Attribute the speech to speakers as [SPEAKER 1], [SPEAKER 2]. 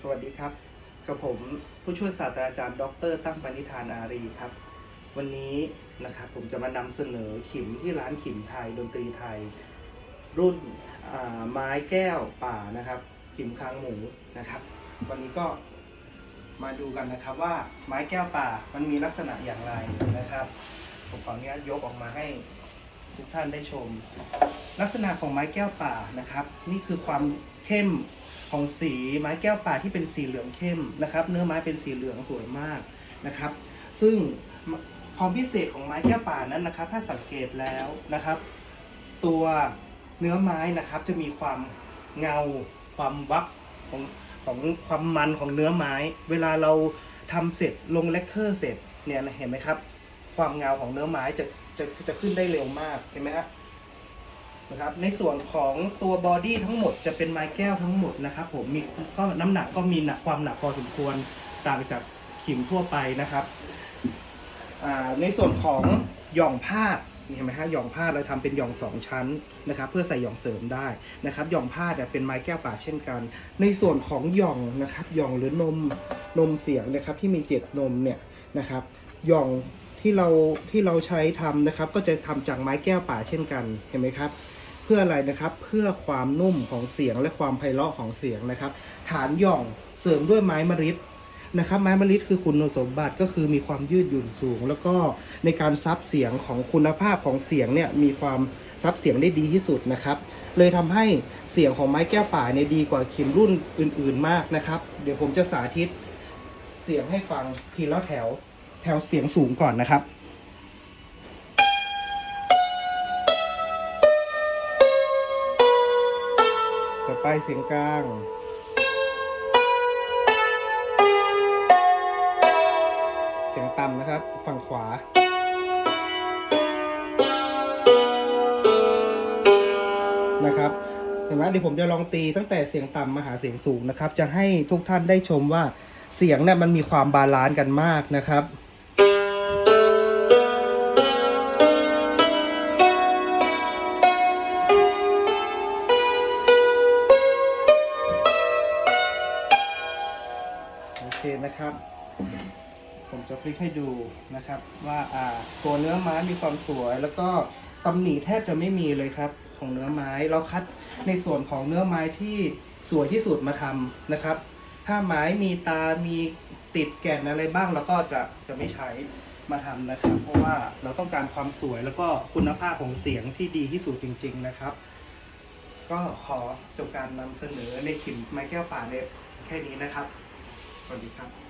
[SPEAKER 1] สวัสดีครับ กับผมผู้ช่วยศาสตราจารย์ ดร ตั้งปณิธานอารีครับ วันนี้นะครับผมจะมานำเสนอขิมที่ร้านขิมไทยดนตรีไทย รุ่นไม้แก้วป่านะครับ ขิมคางหมูนะครับ วันนี้ก็มาดูกันนะครับว่าไม้แก้วป่ามันมีลักษณะอย่างไรนะครับผมขออนุญาตยกออกมาให้ทุกท่านได้ชม ลักษณะของไม้แก้วป่านะครับ นี่คือความเข้ม ของสีไม้แก้วป่าที่เป็นสีเหลืองเข้มนะครับ เนื้อไม้เป็นสีเหลืองสวยมากนะครับ ซึ่งความพิเศษของไม้แก้วป่านั้นนะครับ ถ้าสังเกตแล้วนะครับ ตัวเนื้อไม้นะครับจะมีความเงาความวับของของความมันของเนื้อไม้ เวลาเราทำเสร็จลงเลคเคอร์เสร็จเนี่ยเห็นไหมครับ ความเงาของเนื้อไม้จะจะจะขึ้นได้เร็วมากเห็นไหมฮะ นะครับในส่วนของตัวบอดี้ทั้งหมดจะเป็นไม้แก้วทั้งหมดนะครับผมมีก็น้ำหนักก็มีหนักความหนักพอสมควรต่างจากขิมทั่วไปนะครับในส่วนของหย่องพาดเห็นไหมฮะหย่องพาดเราทำเป็นหย่องสองชั้นนะครับเพื่อใส่หย่องเสริมได้นะครับหย่องพาดเป็นไม้แก้วป่าเช่นกัน ในส่วนของหย่องนะครับหย่องหรือนมนมเสียงนะครับที่มีเจ็ดนมเนี่ยนะครับหย่องที่เราที่เราใช้ทำนะครับก็จะทำจากไม้แก้วป่าเช่นกันเห็นไหมครับ เพื่ออะไรนะครับ เพื่อความนุ่มของเสียงและความไพเราะของเสียงนะครับ ฐานหย่องเสริมด้วยไม้มะริดนะครับ ไม้มะริดคือคุณสมบัติก็คือมีความยืดหยุ่นสูง แล้วก็ในการซับเสียงของคุณภาพของเสียงเนี่ยมีความซับเสียงได้ดีที่สุดนะครับ เลยทำให้เสียงของไม้แก้วป่าเนี่ยดีกว่าขิมรุ่นอื่น ๆมากนะครับ เดี๋ยวผมจะสาธิตเสียงให้ฟังทีละแถวแถวเสียงสูงก่อนนะครับ ไปเสียงกลางเสียงต่ำนะครับ ฝั่งขวา นะครับเห็นไหมเดี๋ยวผมจะลองตีตั้งแต่เสียงต่ำมาหาเสียงสูงนะครับ จะให้ทุกท่านได้ชมว่าเสียงเนี่ยมันมีความบาลานซ์กันมากนะครับ คนะครับ ผมจะพลิกให้ดูนะครับ ว่าอ่าตัวเนื้อไม้มีความสวย แล้วก็ตำหนิแทบจะไม่มีเลยครับ ของเนื้อไม้เราคัดในส่วนของเนื้อไม้ที่สวยที่สุดมาทำนะครับ ถ้าไม้มีตา มีติดแก่นอะไรบ้างเราก็จะจะไม่ใช้มาทำนะครับ เพราะว่าเราต้องการความสวยแล้วก็คุณภาพของเสียงที่ดีที่สุดจริง ๆนะครับ ก็ขอจบการนำเสนอในขิมไม้แก้วป่าเนี่ยแค่นี้นะครับ สวัสดีครับ